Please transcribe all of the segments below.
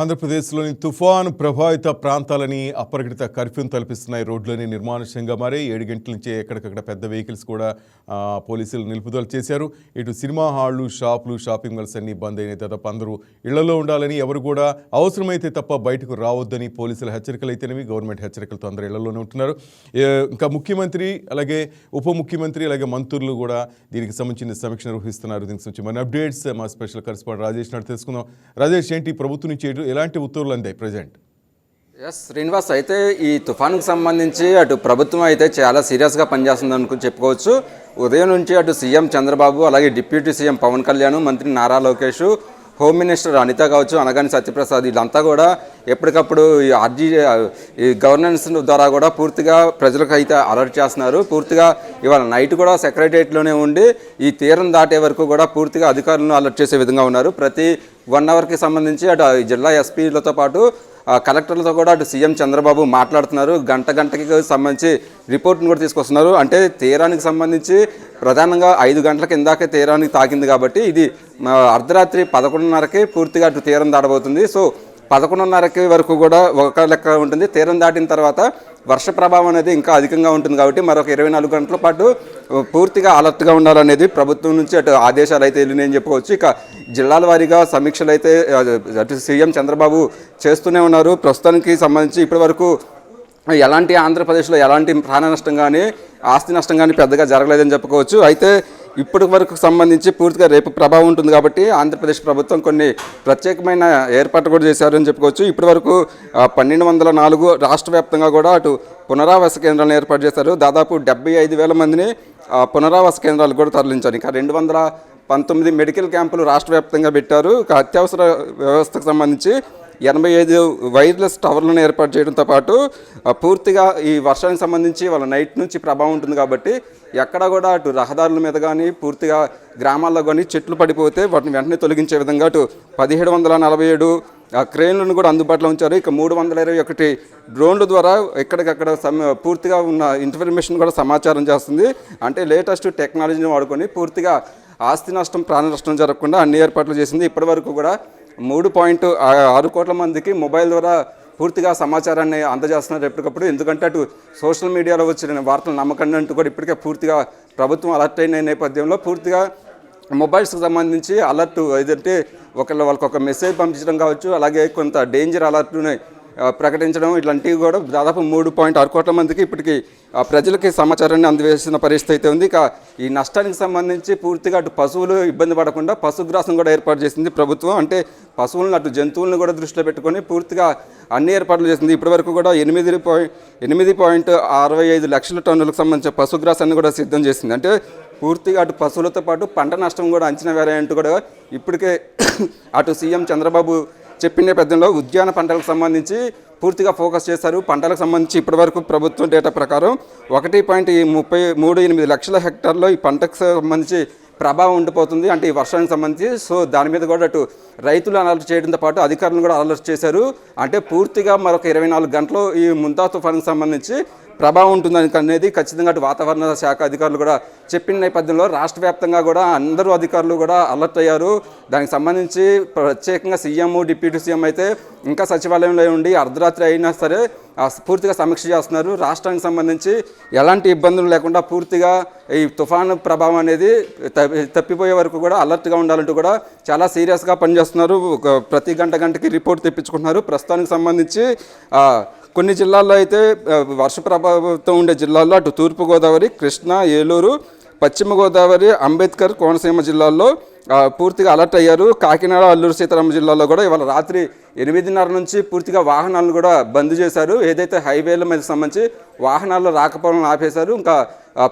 ఆంధ్రప్రదేశ్లోని తుఫాను ప్రభావిత ప్రాంతాలని అప్రకటిత కర్ఫ్యూను తలపిస్తున్నాయి రోడ్లని నిర్మానుష్యంగా మారి ఏడు గంటల నుంచే ఎక్కడికక్కడ పెద్ద వెహికల్స్ కూడా పోలీసులు నిలుపుదల చేశారు. ఇటు సినిమా హాళ్ళు షాపులు షాపింగ్ మాల్స్ అన్ని బంద్ అయినాయి. దాదాపు అందరూ ఇళ్ళలో ఉండాలని ఎవరు కూడా అవసరమైతే తప్ప బయటకు రావద్దని పోలీసుల హెచ్చరికలు అయితేనేవి గవర్నమెంట్ హెచ్చరికలతో అందరూ ఇళ్ళలోనే ఉంటున్నారు. ఇంకా ముఖ్యమంత్రి అలాగే ఉప ముఖ్యమంత్రి అలాగే మంత్రులు కూడా దీనికి సంబంధించిన సమీక్ష నిర్వహిస్తున్నారు. దీనికి సంబంధించి మన అప్డేట్స్ మా స్పెషల్ కరెస్పాండెంట్ రాజేష్ నాడు తెలుసుకుందాం. రాజేష్ ఏంటి ప్రభుత్వం నుంచి మీరు ఎలాంటి ఉత్తర్వులు అందాయి ప్రజెంట్? ఎస్ శ్రీనివాస్ అయితే ఈ తుఫాన్కి సంబంధించి అటు ప్రభుత్వం అయితే చాలా సీరియస్గా పనిచేస్తుంది అనుకుని చెప్పుకోవచ్చు. ఉదయం నుంచి అటు సీఎం చంద్రబాబు అలాగే డిప్యూటీ సీఎం పవన్ కళ్యాణ్ మంత్రి నారా లోకేష్ హోమ్ మినిస్టర్ అనిత కావచ్చు అనగాని సత్యప్రసాద్ వీళ్ళంతా కూడా ఎప్పటికప్పుడు ఈ ఆర్జీ ఈ గవర్నెన్స్ ద్వారా కూడా పూర్తిగా ప్రజలకు అయితే అలర్ట్ చేస్తున్నారు. పూర్తిగా ఇవాళ నైట్ కూడా సెక్రటరియట్లోనే ఉండి ఈ తీరం దాటే వరకు కూడా పూర్తిగా అధికారులను అలర్ట్ చేసే విధంగా ఉన్నారు. ప్రతి వన్ అవర్కి సంబంధించి అటు జిల్లా ఎస్పీలతో పాటు కలెక్టర్లతో కూడా అటు సీఎం చంద్రబాబు మాట్లాడుతున్నారు. గంట గంటకి సంబంధించి రిపోర్ట్ని కూడా తీసుకొస్తున్నారు. అంటే తీరానికి సంబంధించి ప్రధానంగా ఐదు గంటలకు ఇందాకే తీరానికి తాకింది కాబట్టి ఇది అర్ధరాత్రి పదకొండున్నరకే పూర్తిగా అటు తీరం దాడబోతుంది సో పదకొండున్నరకి వరకు కూడా ఒక లెక్క ఉంటుంది. తీరం దాటిన తర్వాత వర్ష ప్రభావం అనేది ఇంకా అధికంగా ఉంటుంది కాబట్టి మరొక ఇరవై నాలుగు గంటల పాటు పూర్తిగా అలర్ట్గా ఉండాలనేది ప్రభుత్వం నుంచి అటు ఆదేశాలు అయితే వెళ్ళినాయని చెప్పుకోవచ్చు ఇక జిల్లాల వారీగా సమీక్షలు అయితే అటు సీఎం చంద్రబాబు చేస్తూనే ఉన్నారు. ప్రస్తుతానికి సంబంధించి ఇప్పటి వరకు ఎలాంటి ఆంధ్రప్రదేశ్లో ఎలాంటి ప్రాణ నష్టం కానీ ఆస్తి నష్టం కానీ పెద్దగా జరగలేదని చెప్పుకోవచ్చు. అయితే ఇప్పటి వరకు సంబంధించి పూర్తిగా రేపు ప్రభావం ఉంటుంది కాబట్టి ఆంధ్రప్రదేశ్ ప్రభుత్వం కొన్ని ప్రత్యేకమైన ఏర్పాటు కూడా చేశారని చెప్పుకోవచ్చు. ఇప్పటి వరకు పన్నెండు వందల నాలుగు రాష్ట్ర వ్యాప్తంగా కూడా అటు పునరావాస కేంద్రాలను ఏర్పాటు చేశారు. దాదాపు డెబ్బై ఐదు వేల మందిని పునరావాస కేంద్రాలు కూడా తరలించారు. ఇంకా రెండు వందల పంతొమ్మిది మెడికల్ క్యాంపులు రాష్ట్ర వ్యాప్తంగా పెట్టారు. ఇక అత్యవసర వ్యవస్థకు సంబంధించి ఎనభై ఐదు వైర్లెస్ టవర్లను ఏర్పాటు చేయడంతో పాటు పూర్తిగా ఈ వర్షానికి సంబంధించి వాళ్ళ నైట్ నుంచి ప్రభావం ఉంటుంది కాబట్టి ఎక్కడ కూడా అటు రహదారుల మీద కానీ పూర్తిగా గ్రామాల్లో కానీ చెట్లు పడిపోతే వాటిని వెంటనే తొలగించే విధంగా అటు పదిహేడు వందల నలభై ఏడు క్రేన్లను కూడా అందుబాటులో ఉంచారు. ఇక మూడు వందల ఇరవై ఒకటి డ్రోన్ల ద్వారా ఎక్కడికక్కడ సమ పూర్తిగా ఉన్న ఇన్ఫర్మేషన్ కూడా సమాచారం చేస్తుంది. అంటే లేటెస్ట్ టెక్నాలజీని వాడుకొని పూర్తిగా ఆస్తి నష్టం ప్రాణ నష్టం జరగకుండా అన్ని ఏర్పాట్లు చేసింది. ఇప్పటి వరకు కూడా మూడు పాయింట్ ఆరు కోట్ల మందికి మొబైల్ ద్వారా పూర్తిగా సమాచారాన్ని అందజేస్తున్నారు ఎప్పటికప్పుడు. ఎందుకంటే అటు సోషల్ మీడియాలో వచ్చిన వార్తలు నమ్మకండి అంటూ కూడా ఇప్పటికే పూర్తిగా ప్రభుత్వం అలర్ట్ అయిన నేపథ్యంలో పూర్తిగా మొబైల్స్కి సంబంధించి అలర్ట్ ఏదంటే ఒకళ్ళ వాళ్ళకి ఒక మెసేజ్ పంపించడం కావచ్చు అలాగే కొంత డేంజర్ అలర్ట్ని ప్రకటించడం ఇట్లాంటివి కూడా దాదాపు మూడు పాయింట్ ఆరు కోట్ల మందికి ఇప్పటికి ఆ, ప్రజలకి సమాచారాన్ని అందజేసిన పరిస్థితి అయితే ఉంది. ఇక ఈ నష్టానికి సంబంధించి పూర్తిగా అటు పశువులు ఇబ్బంది పడకుండా పశుగ్రాసం కూడా ఏర్పాటు చేసింది ప్రభుత్వం. అంటే పశువులను అటు జంతువులను కూడా దృష్టిలో పెట్టుకొని పూర్తిగా అన్ని ఏర్పాట్లు చేసింది. ఇప్పటివరకు కూడా ఎనిమిది పాయింట్ ఎనిమిది పాయింట్ అరవై ఐదు లక్షల టన్నులకు సంబంధించిన పశుగ్రాసాన్ని కూడా సిద్ధం చేసింది. అంటే పూర్తిగా అటు పశువులతో పాటు పంట నష్టం కూడా అంచనా వేరే అంటూ కూడా ఇప్పటికే అటు సీఎం చంద్రబాబు చెప్పిన నేపథ్యంలో ఉద్యాన పంటలకు సంబంధించి పూర్తిగా ఫోకస్ చేశారు. పంటలకు సంబంధించి ఇప్పటివరకు ప్రభుత్వం డేటా ప్రకారం ఒకటి పాయింట్ ముప్పై మూడు ఎనిమిది లక్షల హెక్టార్లో ఈ పంటకు సంబంధించి ప్రభావం ఉండిపోతుంది. అంటే ఈ వర్షానికి సంబంధించి సో దాని మీద కూడా అటు రైతులు అలర్ట్ చేయడంతో పాటు అధికారులను కూడా అలర్ట్ చేశారు. అంటే పూర్తిగా మరొక ఇరవై నాలుగు గంటలు ఈ ముంతా తుఫాన్కి సంబంధించి ప్రభావం ఉంటుందని అనేది ఖచ్చితంగా అటు వాతావరణ శాఖ అధికారులు కూడా చెప్పిన నేపథ్యంలో రాష్ట్ర వ్యాప్తంగా కూడా అందరూ అధికారులు కూడా అలర్ట్ అయ్యారు. దానికి సంబంధించి ప్రత్యేకంగా సీఎం డిప్యూటీ సీఎం అయితే ఇంకా సచివాలయంలో ఉండి అర్ధరాత్రి అయినా సరే పూర్తిగా సమీక్ష చేస్తున్నారు. రాష్ట్రానికి సంబంధించి ఎలాంటి ఇబ్బందులు లేకుండా పూర్తిగా ఈ తుఫాను ప్రభావం అనేది తప్పిపోయే వరకు కూడా అలర్ట్గా ఉండాలంటూ కూడా చాలా సీరియస్గా పనిచేస్తున్నారు. ఒక ప్రతి గంట గంటకి రిపోర్ట్ తెప్పించుకుంటున్నారు. ప్రస్తుతానికి సంబంధించి కొన్ని జిల్లాల్లో అయితే వర్ష ప్రభావంతో ఉండే జిల్లాల్లో అటు తూర్పుగోదావరి కృష్ణా ఏలూరు పశ్చిమ గోదావరి అంబేద్కర్ కోనసీమ జిల్లాల్లో పూర్తిగా అలర్ట్ అయ్యారు. కాకినాడ అల్లూరు సీతారామ జిల్లాలో కూడా ఇవాళ రాత్రి ఎనిమిదిన్నర నుంచి పూర్తిగా వాహనాలను కూడా బంద్ చేశారు. ఏదైతే హైవేల మీద సంబంధించి వాహనాల్లో రాకపోవడం ఆపేశారు. ఇంకా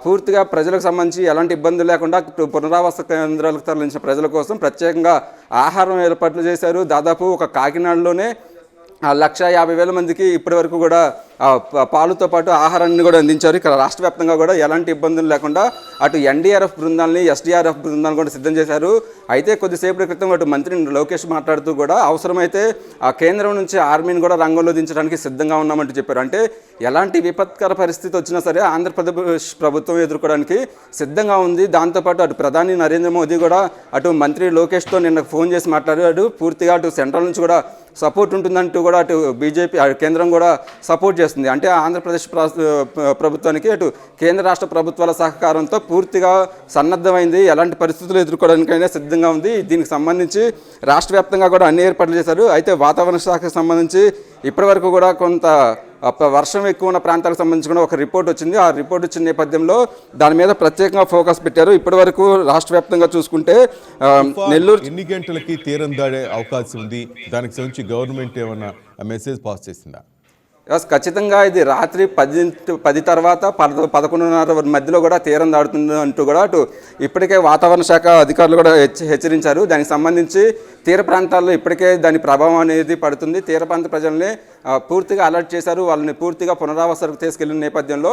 పూర్తిగా ప్రజలకు సంబంధించి ఎలాంటి ఇబ్బందులు లేకుండా పునరావాస కేంద్రాలకు తరలించిన ప్రజల కోసం ప్రత్యేకంగా ఆహారం ఏర్పాట్లు చేశారు. దాదాపు ఒక కాకినాడలోనే లక్ష యాభై వేల మందికి ఇప్పటి వరకు కూడా పాలుతో పాటు ఆహారాన్ని కూడా అందించారు. ఇక్కడ రాష్ట్ర వ్యాప్తంగా కూడా ఎలాంటి ఇబ్బందులు లేకుండా అటు ఎన్డీఆర్ఎఫ్ బృందాలని ఎస్డీఆర్ఎఫ్ బృందాలను కూడా సిద్ధం చేశారు. అయితే కొద్దిసేపటి క్రితం అటు మంత్రి లోకేష్ మాట్లాడుతూ కూడా అవసరమైతే ఆ కేంద్రం నుంచి ఆర్మీని కూడా రంగంలో దించడానికి సిద్ధంగా ఉన్నామంటూ చెప్పారు. అంటే ఎలాంటి విపత్కర పరిస్థితి వచ్చినా సరే ఆంధ్రప్రదేశ్ ప్రభుత్వం ఎదుర్కోవడానికి సిద్ధంగా ఉంది. దాంతోపాటు అటు ప్రధాని నరేంద్ర మోదీ కూడా అటు మంత్రి లోకేష్తో నిన్న ఫోన్ చేసి మాట్లాడాడు. పూర్తిగా అటు సెంట్రల్ నుంచి కూడా సపోర్ట్ ఉంటుందంటూ కూడా అటు బీజేపీ కేంద్రం కూడా సపోర్ట్ చేస్తుంది అంటే ఆంధ్రప్రదేశ్ ప్ర- ప్రభుత్వానికి అటు కేంద్ర రాష్ట్ర ప్రభుత్వాల సహకారంతో పూర్తిగా సన్నద్ధమైంది. ఎలాంటి పరిస్థితులు ఎదుర్కోవడానికైనా సిద్ధంగా ఉంది. దీనికి సంబంధించి రాష్ట్ర వ్యాప్తంగా కూడా అన్ని ఏర్పాట్లు చేశారు. అయితే వాతావరణ శాఖకు సంబంధించి ఇప్పటివరకు కూడా కొంత వర్షం ఎక్కువ ఉన్న ప్రాంతాలకు సంబంధించి కూడా ఒక రిపోర్ట్ వచ్చింది. ఆ రిపోర్ట్ వచ్చిన నేపథ్యంలో దాని మీద ప్రత్యేకంగా ఫోకస్ పెట్టారు. ఇప్పటివరకు రాష్ట్ర వ్యాప్తంగా చూసుకుంటే నెల్లూరు ఎన్ని గంటలకి తీరం దాడే అవకాశం ఉంది? దానికి సంబంధించి గవర్నమెంట్ ఏమన్నా మెసేజ్ పాస్ చేసిందా? ఖచ్చితంగా ఇది రాత్రి పది పది తర్వాత పద పదకొండున్నర మధ్యలో కూడా తీరం దాడుతుంది అంటూ కూడా అటు ఇప్పటికే వాతావరణ శాఖ అధికారులు కూడా హెచ్చరించారు. దానికి సంబంధించి తీర ప్రాంతాల్లో ఇప్పటికే దాని ప్రభావం అనేది పడుతుంది. తీర ప్రాంత ప్రజల్ని పూర్తిగా అలర్ట్ చేశారు. వాళ్ళని పూర్తిగా పునరావాసాలకు తీసుకెళ్ళిన నేపథ్యంలో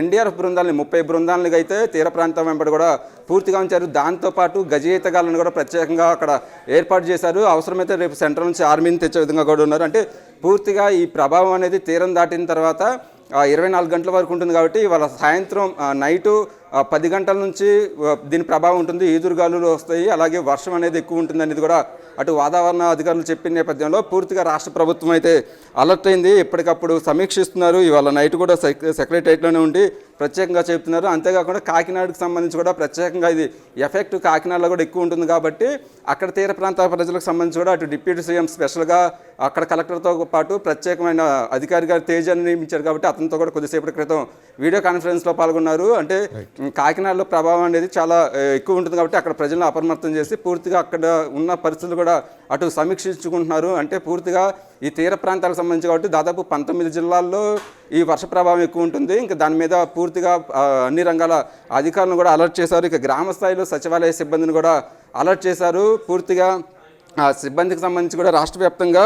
ఎన్డీఆర్ఎఫ్ బృందాలని ముప్పై బృందాలను అయితే తీర ప్రాంతం వెంబడి కూడా పూర్తిగా ఉంచారు. దాంతోపాటు గజయితగాలను కూడా ప్రత్యేకంగా అక్కడ ఏర్పాటు చేశారు. అవసరమైతే రేపు సెంట్రల్ నుంచి ఆర్మీని తెచ్చే విధంగా కూడా ఉన్నారు. అంటే పూర్తిగా ఈ ప్రభావం అనేది తీరం దాటిన తర్వాత ఇరవై నాలుగు గంటల వరకు ఉంటుంది కాబట్టి వాళ్ళ సాయంత్రం నైటు పది గంటల నుంచి దీని ప్రభావం ఉంటుంది. ఈదురుగాలులు వస్తాయి. అలాగే వర్షం అనేది ఎక్కువ ఉంటుంది అనేది కూడా అటు వాతావరణ అధికారులు చెప్పిన నేపథ్యంలో పూర్తిగా రాష్ట్ర ప్రభుత్వం అయితే అలర్ట్ అయింది. ఎప్పటికప్పుడు సమీక్షిస్తున్నారు. ఇవాళ నైట్ కూడా సెక్ సెక్రటరియట్లోనే ఉండి ప్రత్యేకంగా చెప్తున్నారు. అంతేకాకుండా కాకినాడకు సంబంధించి కూడా ప్రత్యేకంగా ఇది ఎఫెక్ట్ కాకినాడలో కూడా ఎక్కువ ఉంటుంది కాబట్టి అక్కడ తీర ప్రాంత ప్రజలకు సంబంధించి కూడా అటు డిప్యూటీ సీఎం స్పెషల్గా అక్కడ కలెక్టర్తో పాటు ప్రత్యేకమైన అధికారిగా తేజాన్ని నియమించారు కాబట్టి అతనితో కూడా కొద్దిసేపటి క్రితం వీడియో కాన్ఫరెన్స్లో పాల్గొన్నారు. అంటే కాకినాడలో ప్రభావం అనేది చాలా ఎక్కువ ఉంటుంది కాబట్టి అక్కడ ప్రజలను అప్రమత్తం చేసి పూర్తిగా అక్కడ ఉన్న పరిస్థితులు కూడా అటు సమీక్షించుకుంటున్నారు. అంటే పూర్తిగా ఈ తీర ప్రాంతాలకు సంబంధించి కాబట్టి దాదాపు పంతొమ్మిది జిల్లాల్లో ఈ వర్ష ప్రభావం ఎక్కువ ఉంటుంది. ఇంకా దాని మీద పూర్తిగా అన్ని రంగాల అధికారులను కూడా అలర్ట్ చేశారు. ఇక గ్రామ స్థాయిలో సచివాలయ సిబ్బందిని కూడా అలర్ట్ చేశారు. పూర్తిగా సిబ్బందికి సంబంధించి కూడా రాష్ట్ర వ్యాప్తంగా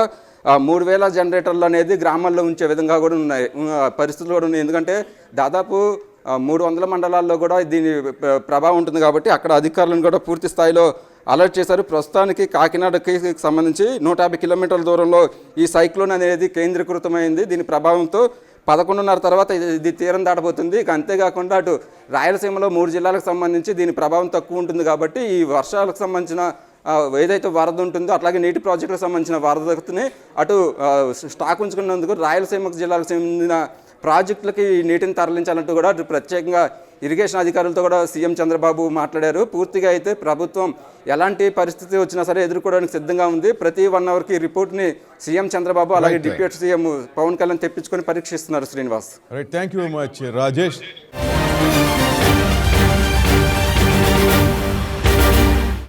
మూడు వేల జనరేటర్లు అనేది గ్రామాల్లో ఉంచే విధంగా కూడా ఉన్నాయి. పరిస్థితులు కూడా ఉన్నాయి. ఎందుకంటే దాదాపు మూడు వందల మండలాల్లో కూడా దీని ప్రభావం ఉంటుంది కాబట్టి అక్కడ అధికారులను కూడా పూర్తి స్థాయిలో అలర్ట్ చేశారు. ప్రస్తుతానికి కాకినాడకి సంబంధించి నూట యాభై కిలోమీటర్ల దూరంలో ఈ సైక్లోన్ అనేది కేంద్రీకృతమైంది. దీని ప్రభావంతో పదకొండున్నర తర్వాత ఇది ఇది తీరం దాటబోతుంది. ఇక అంతేకాకుండా అటు రాయలసీమలో మూడు జిల్లాలకు సంబంధించి దీని ప్రభావం తక్కువ ఉంటుంది కాబట్టి ఈ వర్షాలకు సంబంధించిన ఏదైతే వరద ఉంటుందో అట్లాగే నీటి ప్రాజెక్టులకు సంబంధించిన వరదని అటు స్టాక్ ఉంచుకున్నందుకు రాయలసీమ జిల్లాకు చెందిన ప్రాజెక్టులకి నీటిని తరలించాలంటూ కూడా అటు ప్రత్యేకంగా ఇరిగేషన్ అధికారులతో కూడా సీఎం చంద్రబాబు మాట్లాడారు. పూర్తిగా అయితే ప్రభుత్వం ఎలాంటి పరిస్థితి వచ్చినా సరే ఎదుర్కోవడానికి సిద్ధంగా ఉంది. ప్రతి వన్ అవర్కి రిపోర్ట్ని సీఎం చంద్రబాబు అలాగే. డిప్యూటీ సీఎం పవన్ కళ్యాణ్ తెప్పించుకొని పరీక్షిస్తున్నారు Srinivas. Right thank you much Rajesh.